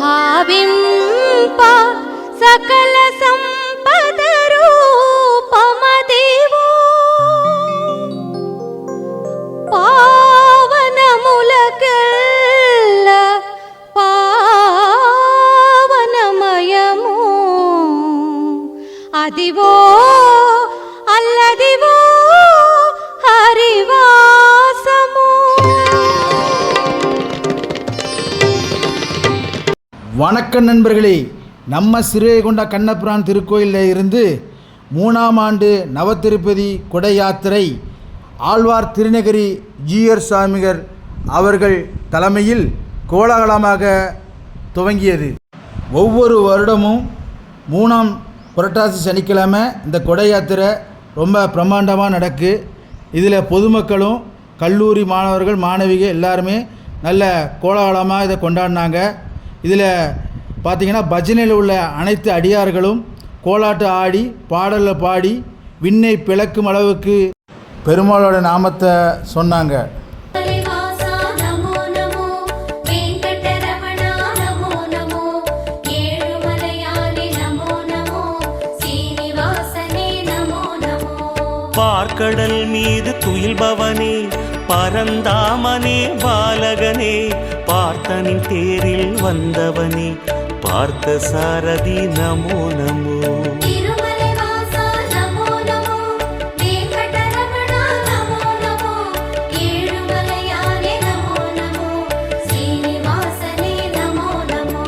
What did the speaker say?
భావింప సకల సంపద రూపమదేవో. పావనములకల్ల పావనమయము. అదివో అల్లదివో வணக்கம் நண்பர்களே. நம்ம சிறுவைகுண்டா கண்ணபுரான் திருக்கோயிலில் இருந்து மூணாம் ஆண்டு நவத்திருப்பதி குடை யாத்திரை ஆழ்வார் திருநகரி ஜீயர் சுவாமிகள் அவர்கள் தலைமையில் கோலாகலமாக துவங்கியது. ஒவ்வொரு வருடமும் மூணாம் புரட்டாசி சனிக்கிழமை இந்த கொடை யாத்திரை ரொம்ப பிரம்மாண்டமாக நடக்கு. இதில் பொதுமக்களும் கல்லூரி மாணவர்கள் மாணவிகள் எல்லாருமே நல்ல கோலாகலமாக இதை கொண்டாடினாங்க. இதில் பார்த்திங்கன்னா பஜனையில் உள்ள அனைத்து அடியார்களும் கோலாட்டு ஆடி பாடலில் பாடி விண்ணை பிளக்கும் அளவுக்கு பெருமாளோட நாமத்தை சொன்னாங்க. பார்க்கடல் மீது துயில்பவனே பரந்தாமனே பாலகனே பார்த்தனின் தேரில் வந்தவனே பார்த்த சாரதி நமோ நமோ తిరుమలవాస నమో నమో వెంకటరమణ నమో నమో ఏడుమలయాని నమో నమో శ్రీనివాసనే నమో నమో